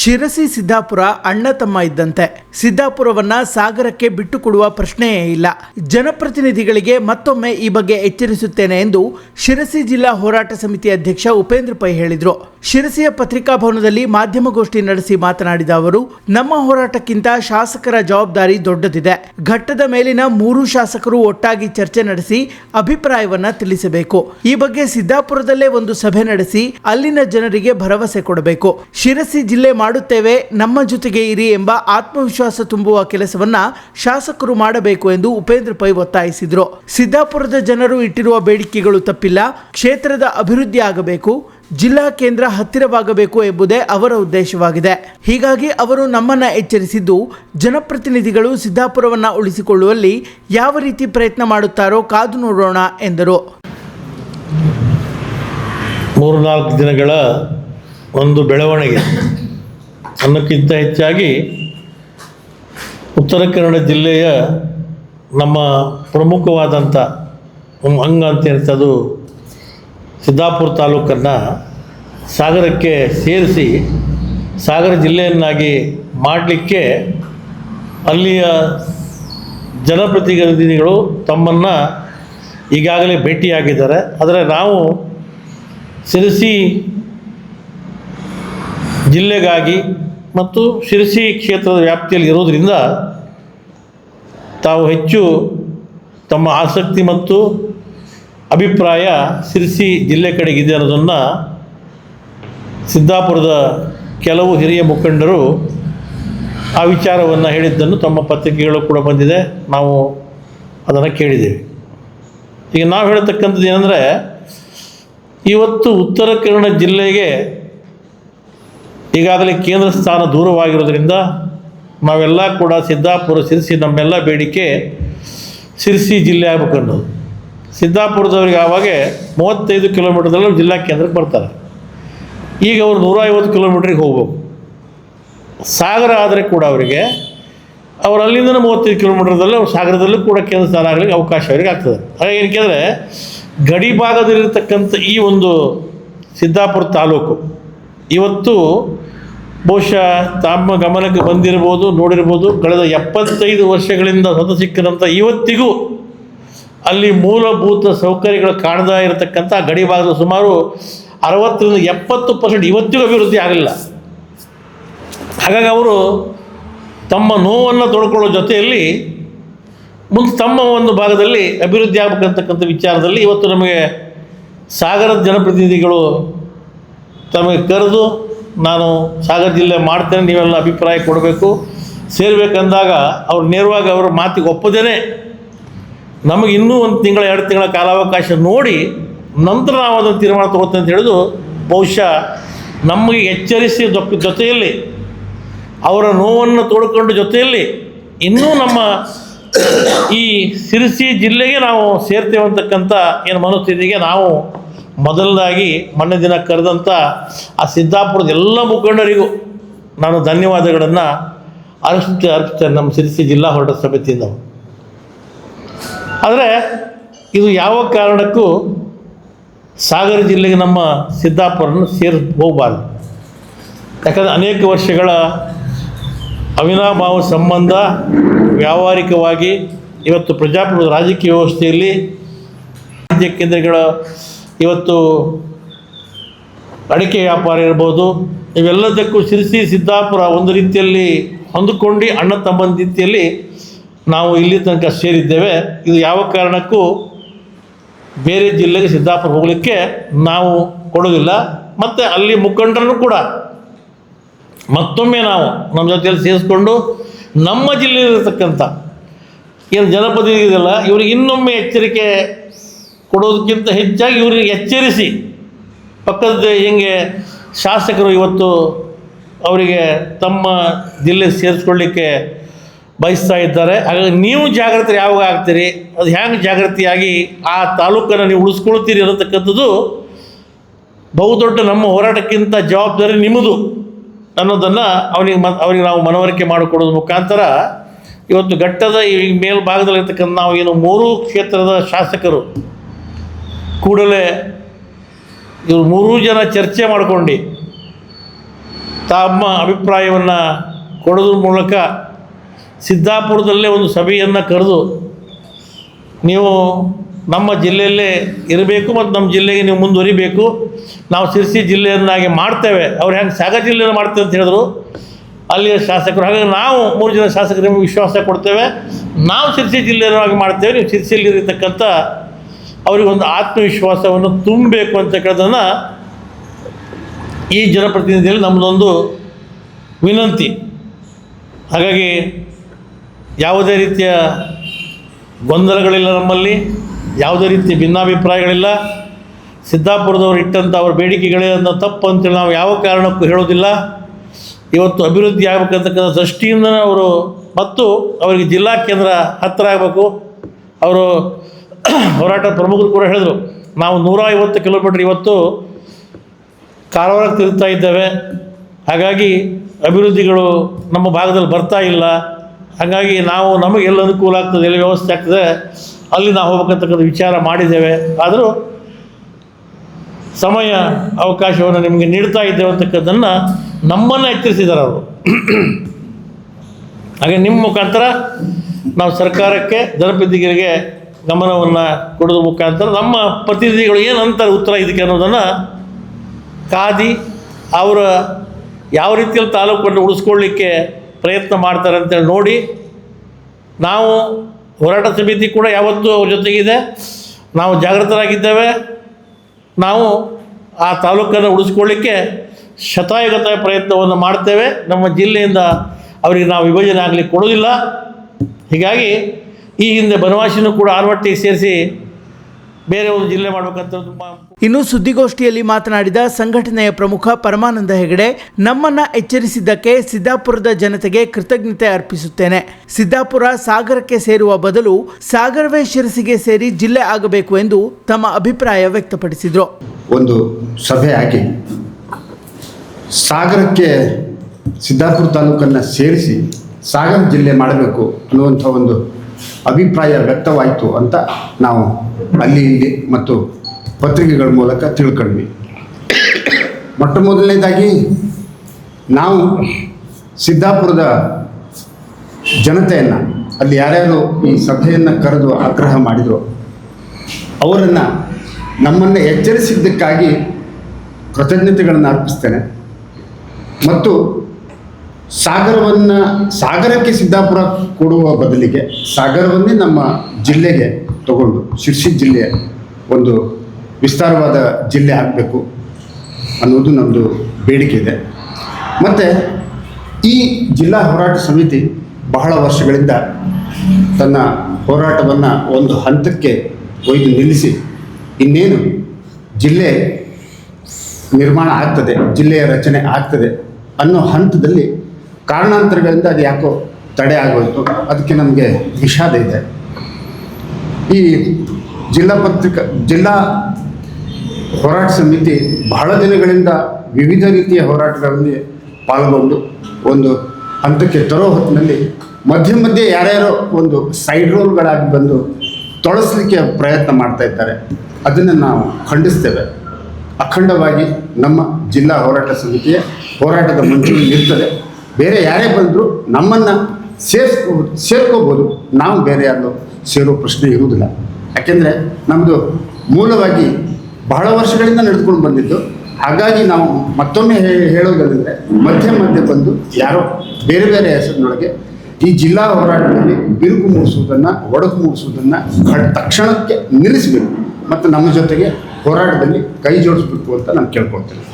ಶಿರಸಿ ಸಿದ್ದಾಪುರ ಅಣ್ಣ ತಮ್ಮ ಇದ್ದಂತೆ. ಸಿದ್ದಾಪುರವನ್ನ ಸಾಗರಕ್ಕೆ ಬಿಟ್ಟುಕೊಡುವ ಪ್ರಶ್ನೆಯೇ ಇಲ್ಲ. ಜನಪ್ರತಿನಿಧಿಗಳಿಗೆ ಮತ್ತೊಮ್ಮೆ ಈ ಬಗ್ಗೆ ಎಚ್ಚರಿಸುತ್ತೇನೆ ಎಂದು ಶಿರಸಿ ಜಿಲ್ಲಾ ಹೋರಾಟ ಸಮಿತಿ ಅಧ್ಯಕ್ಷ ಉಪೇಂದ್ರ ಪೈ ಹೇಳಿದರು. ಶಿರಸಿಯ ಪತ್ರಿಕಾ ಭವನದಲ್ಲಿ ಮಾಧ್ಯಮಗೋಷ್ಠಿ ನಡೆಸಿ ಮಾತನಾಡಿದ ಅವರು, ನಮ್ಮ ಹೋರಾಟಕ್ಕಿಂತ ಶಾಸಕರ ಜವಾಬ್ದಾರಿ ದೊಡ್ಡದಿದೆ. ಘಟ್ಟದ ಮೇಲಿನ ಮೂರು ಶಾಸಕರು ಒಟ್ಟಾಗಿ ಚರ್ಚೆ ನಡೆಸಿ ಅಭಿಪ್ರಾಯವನ್ನ ತಿಳಿಸಬೇಕು. ಈ ಬಗ್ಗೆ ಸಿದ್ದಾಪುರದಲ್ಲೇ ಒಂದು ಸಭೆ ನಡೆಸಿ ಅಲ್ಲಿನ ಜನರಿಗೆ ಭರವಸೆ ಕೊಡಬೇಕು. ಶಿರಸಿ ಜಿಲ್ಲೆ ಮಾಡುತ್ತೇವೆ, ನಮ್ಮ ಜೊತೆಗೆ ಇರಿ ಎಂಬ ಆತ್ಮವಿಶ್ವಾಸ ತುಂಬುವ ಕೆಲಸವನ್ನ ಶಾಸಕರು ಮಾಡಬೇಕು ಎಂದು ಉಪೇಂದ್ರ ಪೈ ಒತ್ತಾಯಿಸಿದರು. ಸಿದ್ದಾಪುರದ ಜನರು ಇಟ್ಟಿರುವ ಬೇಡಿಕೆಗಳು ತಪ್ಪಿಲ್ಲ, ಕ್ಷೇತ್ರದ ಅಭಿವೃದ್ಧಿ ಆಗಬೇಕು, ಜಿಲ್ಲಾ ಕೇಂದ್ರ ಹತ್ತಿರವಾಗಬೇಕು ಎಂಬುದೇ ಅವರ ಉದ್ದೇಶವಾಗಿದೆ. ಹೀಗಾಗಿ ಅವರು ನಮ್ಮನ್ನ ಎಚ್ಚರಿಸಿದ್ದು, ಜನಪ್ರತಿನಿಧಿಗಳು ಸಿದ್ದಾಪುರವನ್ನ ಉಳಿಸಿಕೊಳ್ಳುವಲ್ಲಿ ಯಾವ ರೀತಿ ಪ್ರಯತ್ನ ಮಾಡುತ್ತಾರೋ ಕಾದು ನೋಡೋಣ ಎಂದರು. ಮೂರು ನಾಲ್ಕು ದಿನಗಳ ಒಂದು ಬೆಳವಣಿಗೆ. ಅನ್ನಕ್ಕಿಂತ ಹೆಚ್ಚಾಗಿ ಉತ್ತರ ಕನ್ನಡ ಜಿಲ್ಲೆಯ ನಮ್ಮ ಪ್ರಮುಖವಾದಂಥ ಅಂಗ ಅಂತ ಹೇಳ್ತಾ ಅದು ಸಿದ್ದಾಪುರ ತಾಲೂಕನ್ನು ಸಾಗರಕ್ಕೆ ಸೇರಿಸಿ ಸಾಗರ ಜಿಲ್ಲೆಯನ್ನಾಗಿ ಮಾಡಲಿಕ್ಕೆ ಅಲ್ಲಿಯ ಜನಪ್ರತಿನಿಧಿಗಳು ತಮ್ಮನ್ನು ಈಗಾಗಲೇ ಭೇಟಿಯಾಗಿದ್ದಾರೆ. ಆದರೆ ನಾವು ಸಿರಿಸಿ ಜಿಲ್ಲೆಗಾಗಿ ಮತ್ತು ಶಿರಸಿ ಕ್ಷೇತ್ರದ ವ್ಯಾಪ್ತಿಯಲ್ಲಿ ಇರೋದರಿಂದ ತಾವು ಹೆಚ್ಚು ತಮ್ಮ ಆಸಕ್ತಿ ಮತ್ತು ಅಭಿಪ್ರಾಯ ಶಿರಸಿ ಜಿಲ್ಲೆ ಕಡೆಗಿದೆ ಅನ್ನೋದನ್ನು ಸಿದ್ದಾಪುರದ ಕೆಲವು ಹಿರಿಯ ಮುಖಂಡರು ಆ ವಿಚಾರವನ್ನು ಹೇಳಿದ್ದನ್ನು ತಮ್ಮ ಪತ್ರಿಕೆಗಳು ಕೂಡ ಬಂದಿದೆ. ನಾವು ಅದನ್ನು ಕೇಳಿದ್ದೇವೆ. ಈಗ ನಾವು ಹೇಳ್ತಕ್ಕಂಥದ್ದು ಏನಂದರೆ, ಇವತ್ತು ಉತ್ತರ ಕನ್ನಡ ಜಿಲ್ಲೆಗೆ ಈಗಾಗಲೇ ಕೇಂದ್ರ ಸ್ಥಾನ ದೂರವಾಗಿರೋದ್ರಿಂದ ನಾವೆಲ್ಲ ಕೂಡ ಸಿದ್ದಾಪುರ, ಸಿರಿಸಿ, ನಮ್ಮೆಲ್ಲ ಬೇಡಿಕೆ ಸಿರಿಸಿ ಜಿಲ್ಲೆ ಆಗಬೇಕು ಅನ್ನೋದು. ಸಿದ್ದಾಪುರದವ್ರಿಗೆ ಆವಾಗ ಮೂವತ್ತೈದು ಕಿಲೋಮೀಟ್ರದಲ್ಲಿ ಜಿಲ್ಲಾ ಕೇಂದ್ರಕ್ಕೆ ಬರ್ತಾರೆ. ಈಗ ಅವರು ನೂರ ಐವತ್ತು ಕಿಲೋಮೀಟ್ರಿಗೆ ಹೋಗ್ಬೇಕು. ಸಾಗರ ಆದರೆ ಕೂಡ ಅವರಿಗೆ ಅವರು ಅಲ್ಲಿಂದ ಮೂವತ್ತೈದು ಕಿಲೋಮೀಟರ್ದಲ್ಲಿ ಅವ್ರು ಸಾಗರದಲ್ಲೂ ಕೂಡ ಕೇಂದ್ರ ಸ್ಥಾನ ಆಗಲಿಕ್ಕೆ ಅವಕಾಶ ಅವರಿಗೆ ಆಗ್ತದೆ. ಹಾಗಾಗಿ ಏನಕ್ಕೆ ಗಡಿ ಭಾಗದಲ್ಲಿರ್ತಕ್ಕಂಥ ಈ ಒಂದು ಸಿದ್ದಾಪುರ ತಾಲೂಕು ಇವತ್ತು ಬಹುಶಃ ತಮ್ಮ ಗಮನಕ್ಕೆ ಬಂದಿರ್ಬೋದು ನೋಡಿರ್ಬೋದು ಕಳೆದ ಎಪ್ಪತ್ತೈದು ವರ್ಷಗಳಿಂದ ಸ್ವತಃ ಸಿಕ್ಕಿದಂಥ ಇವತ್ತಿಗೂ ಅಲ್ಲಿ ಮೂಲಭೂತ ಸೌಕರ್ಯಗಳು ಕಾಣದ ಇರತಕ್ಕಂಥ ಗಡಿ ಭಾಗದ ಸುಮಾರು ಅರವತ್ತರಿಂದ ಎಪ್ಪತ್ತು ಪರ್ಸೆಂಟ್ ಇವತ್ತಿಗೂ ಅಭಿವೃದ್ಧಿ ಆಗಲಿಲ್ಲ. ಹಾಗಾಗಿ ಅವರು ತಮ್ಮ ನೋವನ್ನು ತೊಡ್ಕೊಳ್ಳೋ ಜೊತೆಯಲ್ಲಿ ಮುಂದೆ ತಮ್ಮ ಒಂದು ಭಾಗದಲ್ಲಿ ಅಭಿವೃದ್ಧಿ ಆಗಬೇಕಂತಕ್ಕಂಥ ವಿಚಾರದಲ್ಲಿ ಇವತ್ತು ನಮಗೆ ಸಾಗರದ ಜನಪ್ರತಿನಿಧಿಗಳು ತಮಗೆ ಕರೆದು ನಾನು ಸಾಗರ ಜಿಲ್ಲೆ ಮಾಡ್ತೇನೆ, ನೀವೆಲ್ಲ ಅಭಿಪ್ರಾಯ ಕೊಡಬೇಕು. ಸೇರಬೇಕಂದಾಗ ಅವ್ರು ನೇರವಾಗಿ ಅವರ ಮಾತಿಗೆ ಒಪ್ಪದೇನೆ. ನಮಗೆ ಇನ್ನೂ ಒಂದು ತಿಂಗಳ, ಎರಡು ತಿಂಗಳ ಕಾಲಾವಕಾಶ ನೋಡಿ ನಂತರ ನಾವು ಅದನ್ನು ತೀರ್ಮಾನ ತಗೋತೇವೆ ಅಂತ ಹೇಳಿದು ಬಹುಶಃ ನಮಗೆ ಎಚ್ಚರಿಸಿ ಜೊತೆಯಲ್ಲಿ ಅವರ ನೋವನ್ನು ತೋಡ್ಕೊಂಡು ಜೊತೆಯಲ್ಲಿ ಇನ್ನೂ ನಮ್ಮ ಈ ಸಿರಿಸಿ ಜಿಲ್ಲೆಗೆ ನಾವು ಸೇರ್ತೇವೆ ಅಂತಕ್ಕಂಥ ಏನು ಮನಸ್ಥಿತಿಗೆ ನಾವು ಮೊದಲದಾಗಿ ಮೊನ್ನೆ ದಿನ ಕರೆದಂಥ ಆ ಸಿದ್ದಾಪುರದ ಎಲ್ಲ ಮುಖಂಡರಿಗೂ ನಾನು ಧನ್ಯವಾದಗಳನ್ನು ಅರ್ಪಿಸ್ತೇ ಅರ್ಪಿಸ್ತೇನೆ ನಮ್ಮ ಸಿರಿಸಿ ಜಿಲ್ಲಾ ಹೋರಾಟ ಸಮಿತಿಯಿಂದ ಆದರೆ ಇದು ಯಾವ ಕಾರಣಕ್ಕೂ ಸಾಗರ ಜಿಲ್ಲೆಗೆ ನಮ್ಮ ಸಿದ್ದಾಪುರನ್ನು ಸೇರಿ ಹೋಗಬಾರ್ದು. ಯಾಕಂದರೆ ಅನೇಕ ವರ್ಷಗಳ ಅವಿನಾಭಾವ ಸಂಬಂಧ ವ್ಯಾವಹಾರಿಕವಾಗಿ ಇವತ್ತು ಪ್ರಜಾಪ್ರಭುತ್ವ ರಾಜಕೀಯ ವ್ಯವಸ್ಥೆಯಲ್ಲಿ ರಾಜ್ಯ ಕೇಂದ್ರಗಳ ಇವತ್ತು ಅಡಿಕೆ ವ್ಯಾಪಾರ ಇರ್ಬೋದು, ಇವೆಲ್ಲದಕ್ಕೂ ಶಿರಸಿ ಸಿದ್ದಾಪುರ ಒಂದು ರೀತಿಯಲ್ಲಿ ಹೊಂದಿಕೊಂಡು ಅಣ್ಣ ತಮ್ಮನ ರೀತಿಯಲ್ಲಿ ನಾವು ಇಲ್ಲಿ ತನಕ ಸೇರಿದ್ದೇವೆ. ಇದು ಯಾವ ಕಾರಣಕ್ಕೂ ಬೇರೆ ಜಿಲ್ಲೆಗೆ ಸಿದ್ದಾಪುರ ಹೋಗಲಿಕ್ಕೆ ನಾವು ಕೊಡೋದಿಲ್ಲ ಮತ್ತು ಅಲ್ಲಿ ಮುಖಂಡರನ್ನು ಕೂಡ ಮತ್ತೊಮ್ಮೆ ನಾವು ನಮ್ಮ ಜೊತೆಯಲ್ಲಿ ಸೇರಿಸ್ಕೊಂಡು ನಮ್ಮ ಜಿಲ್ಲೆಯಲ್ಲಿರ್ತಕ್ಕಂಥ ಏನು ಜನಪದ ಇದೆಯಲ್ಲ ಇವ್ರಿಗೆ ಇನ್ನೊಮ್ಮೆ ಎಚ್ಚರಿಕೆ ಕೊಡೋದಕ್ಕಿಂತ ಹೆಚ್ಚಾಗಿ ಇವರಿಗೆ ಎಚ್ಚರಿಸಿ ಪಕ್ಕದ ಹಿಂಗೆ ಶಾಸಕರು ಇವತ್ತು ಅವರಿಗೆ ತಮ್ಮ ಜಿಲ್ಲೆ ಸೇರಿಸ್ಕೊಳ್ಳಿಕ್ಕೆ ಬಯಸ್ತಾ ಇದ್ದಾರೆ. ಹಾಗಾಗಿ ನೀವು ಜಾಗೃತಿ ಯಾವಾಗ ಆಗ್ತೀರಿ? ಅದು ಹ್ಯಾಂಗೆ ಜಾಗೃತಿಯಾಗಿ ಆ ತಾಲೂಕನ್ನು ನೀವು ಉಳಿಸ್ಕೊಳ್ತೀರಿ ಅನ್ನತಕ್ಕಂಥದ್ದು ಬಹುದೊಡ್ಡ ನಮ್ಮ ಹೋರಾಟಕ್ಕಿಂತ ಜವಾಬ್ದಾರಿ ನಿಮ್ಮದು ಅನ್ನೋದನ್ನು ಅವನಿಗೆ ಮ ಅವರಿಗೆ ನಾವು ಮನವರಿಕೆ ಮಾಡಿಕೊಡೋದ್ರ ಮುಖಾಂತರ ಇವತ್ತು ಘಟ್ಟದ ಈ ಮೇಲ್ಭಾಗದಲ್ಲಿರ್ತಕ್ಕಂಥ ನಾವು ಏನು ಮೂರು ಕ್ಷೇತ್ರದ ಶಾಸಕರು ಕೂಡಲೇ ಇವರು ಮೂರೂ ಜನ ಚರ್ಚೆ ಮಾಡಿಕೊಂಡು ತಮ್ಮ ಅಭಿಪ್ರಾಯವನ್ನು ಕೊಡೋದ್ರ ಮೂಲಕ ಸಿದ್ದಾಪುರದಲ್ಲೇ ಒಂದು ಸಭೆಯನ್ನು ಕರೆದು ನೀವು ನಮ್ಮ ಜಿಲ್ಲೆಯಲ್ಲೇ ಇರಬೇಕು ಮತ್ತು ನಮ್ಮ ಜಿಲ್ಲೆಗೆ ನೀವು ಮುಂದುವರಿಬೇಕು. ನಾವು ಸಿರ್ಸಿ ಜಿಲ್ಲೆಯನ್ನಾಗಿ ಮಾಡ್ತೇವೆ. ಅವ್ರು ಹೆಂಗೆ ಸಾಗರ ಜಿಲ್ಲೆಯನ್ನು ಮಾಡ್ತೇವೆ ಅಂತ ಹೇಳಿದ್ರು. ಅಲ್ಲಿಯ ಶಾಸಕರು, ಹಾಗಾಗಿ ನಾವು ಮೂರು ಜನ ಶಾಸಕರು ನಿಮಗೆ ವಿಶ್ವಾಸ ಕೊಡ್ತೇವೆ. ನಾವು ಸಿರ್ಸಿ ಜಿಲ್ಲೆಯನ್ನಾಗಿ ಮಾಡ್ತೇವೆ. ನೀವು ಸಿರ್ಸಿಯಲ್ಲಿ ಇರತಕ್ಕಂಥ ಅವರಿಗೊಂದು ಆತ್ಮವಿಶ್ವಾಸವನ್ನು ತುಂಬಬೇಕು ಅಂತ ಕೇಳೋದನ್ನು ಈ ಜನಪ್ರತಿನಿಧಿಯಲ್ಲಿ ನಮ್ಮದೊಂದು ವಿನಂತಿ. ಹಾಗಾಗಿ ಯಾವುದೇ ರೀತಿಯ ಗೊಂದಲಗಳಿಲ್ಲ ನಮ್ಮಲ್ಲಿ, ಯಾವುದೇ ರೀತಿಯ ಭಿನ್ನಾಭಿಪ್ರಾಯಗಳಿಲ್ಲ. ಸಿದ್ದಾಪುರದವರು ಇಟ್ಟಂಥ ಬೇಡಿಕೆಗಳೇ ಬೇಡಿಕೆಗಳೇನೋ ತಪ್ಪು ಅಂತೇಳಿ ನಾವು ಯಾವ ಕಾರಣಕ್ಕೂ ಹೇಳೋದಿಲ್ಲ ಇವತ್ತು ಅಭಿವೃದ್ಧಿ ಆಗಬೇಕಂತಕ್ಕಂಥ ದೃಷ್ಟಿಯಿಂದ ಅವರು ಮತ್ತು ಅವರಿಗೆ ಜಿಲ್ಲಾ ಕೇಂದ್ರ ಹತ್ತಿರ ಆಗಬೇಕು. ಅವರು ಹೋರಾಟ ಪ್ರಮುಖರು ಕೂಡ ಹೇಳಿದರು, ನಾವು ನೂರ ಐವತ್ತು ಕಿಲೋಮೀಟ್ರ್ ಇವತ್ತು ಕಾರವಾರಕ್ಕೆ ತಿರುಗ್ತಾ ಇದ್ದೇವೆ. ಹಾಗಾಗಿ ಅಭಿವೃದ್ಧಿಗಳು ನಮ್ಮ ಭಾಗದಲ್ಲಿ ಬರ್ತಾ ಇಲ್ಲ. ಹಾಗಾಗಿ ನಾವು ನಮಗೆ ಎಲ್ಲಿ ಅನುಕೂಲ ಆಗ್ತದೆ, ಎಲ್ಲಿ ವ್ಯವಸ್ಥೆ ಆಗ್ತದೆ, ಅಲ್ಲಿ ನಾವು ಹೋಗ್ಬೇಕಂತಕ್ಕಂಥ ವಿಚಾರ ಮಾಡಿದ್ದೇವೆ. ಆದರೂ ಸಮಯ, ಅವಕಾಶವನ್ನು ನಿಮಗೆ ನೀಡ್ತಾ ಇದ್ದೇವೆ ಅಂತಕ್ಕಂಥದ್ದನ್ನು ನಮ್ಮನ್ನು ಎಚ್ಚರಿಸಿದ್ದಾರೆ ಅವರು. ಹಾಗೆ ನಿಮ್ಮ ಮುಖಾಂತರ ನಾವು ಸರ್ಕಾರಕ್ಕೆ, ಜನಪ್ರತಿನಿಧಿಗಳಿಗೆ ಗಮನವನ್ನು ಕೊಡೋದ್ರ ಮುಖಾಂತರ ನಮ್ಮ ಪ್ರತಿನಿಧಿಗಳು ಏನು ಅಂತಾರೆ ಉತ್ತರ ಇದಕ್ಕೆ ಅನ್ನೋದನ್ನು ಕಾದಿ ಅವರ ಯಾವ ರೀತಿಯಲ್ಲಿ ತಾಲೂಕನ್ನು ಉಳಿಸ್ಕೊಳ್ಳಿಕ್ಕೆ ಪ್ರಯತ್ನ ಮಾಡ್ತಾರೆ ಅಂತೇಳಿ ನೋಡಿ. ನಾವು ಹೋರಾಟ ಸಮಿತಿ ಕೂಡ ಯಾವತ್ತೂ ಅವ್ರ ಜೊತೆಗಿದೆ ನಾವು ಜಾಗೃತರಾಗಿದ್ದೇವೆ. ನಾವು ಆ ತಾಲೂಕನ್ನು ಉಳಿಸ್ಕೊಳ್ಳಿಕ್ಕೆ ಶತಾಯುಗತ ಪ್ರಯತ್ನವನ್ನು ಮಾಡ್ತೇವೆ. ನಮ್ಮ ಜಿಲ್ಲೆಯಿಂದ ಅವರಿಗೆ ನಾವು ವಿಭಜನೆ ಆಗಲಿಕ್ಕೆ ಕೊಡೋದಿಲ್ಲ ಹೀಗಾಗಿ ಈ ಹಿಂದೆ ಬನವಾಸಿನೂ ಕೂಡ ಆರ್ವಟ್ಟಿಗೆ ಸೇರಿಸಿ ಬೇರೆ ಒಂದು ಜಿಲ್ಲೆ ಮಾಡಬೇಕಂತ ತುಂಬ ಇನ್ನು ಸುದ್ದಿಗೋಷ್ಠಿಯಲ್ಲಿ ಮಾತನಾಡಿದ ಸಂಘಟನೆಯ ಪ್ರಮುಖ ಪರಮಾನಂದ ಹೆಗಡೆ ನಮ್ಮನ್ನ ಎಚ್ಚರಿಸಿದ್ದಕ್ಕೆ ಸಿದ್ದಾಪುರದ ಜನತೆಗೆ ಕೃತಜ್ಞತೆ ಅರ್ಪಿಸುತ್ತೇನೆ. ಸಿದ್ದಾಪುರ ಸಾಗರಕ್ಕೆ ಸೇರುವ ಬದಲು ಸಾಗರವೇ ಶಿರಸಿಗೆ ಸೇರಿ ಜಿಲ್ಲೆ ಆಗಬೇಕು ಎಂದು ತಮ್ಮ ಅಭಿಪ್ರಾಯ ವ್ಯಕ್ತಪಡಿಸಿದರು. ಒಂದು ಸಭೆ ಆಗಿ ಸಾಗರಕ್ಕೆ ಸಿದ್ದಾಪುರ ತಾಲೂಕನ್ನು ಸೇರಿಸಿ ಸಾಗರ ಜಿಲ್ಲೆ ಮಾಡಬೇಕು ಅನ್ನುವಂಥ ಒಂದು ಅಭಿಪ್ರಾಯ ವ್ಯಕ್ತವಾಯಿತು ಅಂತ ನಾವು ಅಲ್ಲಿ ಇಲ್ಲಿ ಮತ್ತು ಪತ್ರಿಕೆಗಳ ಮೂಲಕ ತಿಳ್ಕೊಂಡ್ವಿ. ಮೊಟ್ಟ ಮೊದಲನೇದಾಗಿ ನಾವು ಸಿದ್ದಾಪುರದ ಜನತೆಯನ್ನು, ಅಲ್ಲಿ ಯಾರ್ಯಾರು ಈ ಸಭೆಯನ್ನು ಕರೆದು ಆಗ್ರಹ ಮಾಡಿದ್ರು, ಅವರನ್ನು ನಮ್ಮನ್ನು ಎಚ್ಚರಿಸಿದ್ದಕ್ಕಾಗಿ ಕೃತಜ್ಞತೆಗಳನ್ನು ಅರ್ಪಿಸ್ತೇನೆ. ಮತ್ತು ಸಾಗರವನ್ನು, ಸಾಗರಕ್ಕೆ ಸಿದ್ದಾಪುರ ಕೊಡುವ ಬದಲಿಗೆ ಸಾಗರವನ್ನೇ ನಮ್ಮ ಜಿಲ್ಲೆಗೆ ತಗೊಂಡು, ಶಿರ್ಸಿ ಜಿಲ್ಲೆಯ ಒಂದು ವಿಸ್ತಾರವಾದ ಜಿಲ್ಲೆ ಆಗಬೇಕು ಅನ್ನೋದು ನಮ್ಮದು ಬೇಡಿಕೆ ಇದೆ. ಮತ್ತು ಈ ಜಿಲ್ಲಾ ಹೋರಾಟ ಸಮಿತಿ ಬಹಳ ವರ್ಷಗಳಿಂದ ತನ್ನ ಹೋರಾಟವನ್ನು ಒಂದು ಹಂತಕ್ಕೆ ಒಯ್ದು ನಿಲ್ಲಿಸಿ, ಇನ್ನೇನು ಜಿಲ್ಲೆ ನಿರ್ಮಾಣ ಆಗ್ತದೆ, ಜಿಲ್ಲೆಯ ರಚನೆ ಆಗ್ತದೆ ಅನ್ನೋ ಹಂತದಲ್ಲಿ ಕಾರಣಾಂತರಗಳಿಂದ ಅದು ಯಾಕೋ ತಡೆ ಆಗೋಯ್ತು, ಅದಕ್ಕೆ ನಮಗೆ ವಿಷಾದ ಇದೆ. ಈ ಜಿಲ್ಲಾ ಪತ್ರಿಕಾ, ಜಿಲ್ಲಾ ಹೋರಾಟ ಸಮಿತಿ ಬಹಳ ದಿನಗಳಿಂದ ವಿವಿಧ ರೀತಿಯ ಹೋರಾಟಗಳಲ್ಲಿ ಪಾಲ್ಗೊಂಡು ಒಂದು ಹಂತಕ್ಕೆ ತರೋ ಹೊತ್ತಿನಲ್ಲಿ ಮಧ್ಯೆ ಮಧ್ಯೆ ಯಾರ್ಯಾರೋ ಒಂದು ಸೈಡ್ ರೋಲ್ಗಳಾಗಿ ಬಂದು ತೊಳಸಲಿಕ್ಕೆ ಪ್ರಯತ್ನ ಮಾಡ್ತಾ ಇದ್ದಾರೆ. ಅದನ್ನು ನಾವು ಖಂಡಿಸ್ತೇವೆ. ಅಖಂಡವಾಗಿ ನಮ್ಮ ಜಿಲ್ಲಾ ಹೋರಾಟ ಸಮಿತಿಯ ಹೋರಾಟದ ಮುಂಚೂಣಿ ಇರ್ತದೆ ಬೇರೆ ಯಾರೇ ಬಂದರೂ ನಮ್ಮನ್ನು ಸೇರಿಸ್ಕೋ ಸೇರ್ಕೋಬೋದು. ನಾವು ಬೇರೆ ಯಾರು ಸೇರೋ ಪ್ರಶ್ನೆ ಇರುವುದಿಲ್ಲ. ಯಾಕೆಂದರೆ ನಮ್ಮದು ಮೂಲವಾಗಿ ಬಹಳ ವರ್ಷಗಳಿಂದ ನಡೆದುಕೊಂಡು ಬಂದಿದ್ದು. ಹಾಗಾಗಿ ನಾವು ಮತ್ತೊಮ್ಮೆ ಹೇಳೋದಂದರೆ ಮಧ್ಯೆ ಮಧ್ಯೆ ಬಂದು ಯಾರೋ ಬೇರೆ ಬೇರೆ ಹೆಸರಿನೊಳಗೆ ಈ ಜಿಲ್ಲಾ ಹೋರಾಟದಲ್ಲಿ ಬಿರುಕು ಮೂಡಿಸುವುದನ್ನು, ಒಡಕು ಮೂಡಿಸುವುದನ್ನು ತಕ್ಷಣಕ್ಕೆ ನಿಲ್ಲಿಸಬೇಕು. ಮತ್ತು ನಮ್ಮ ಜೊತೆಗೆ ಹೋರಾಟದಲ್ಲಿ ಕೈ ಜೋಡಿಸ್ಬೇಕು ಅಂತ ನಾನು ಕೇಳ್ಕೊಳ್ತೇನೆ.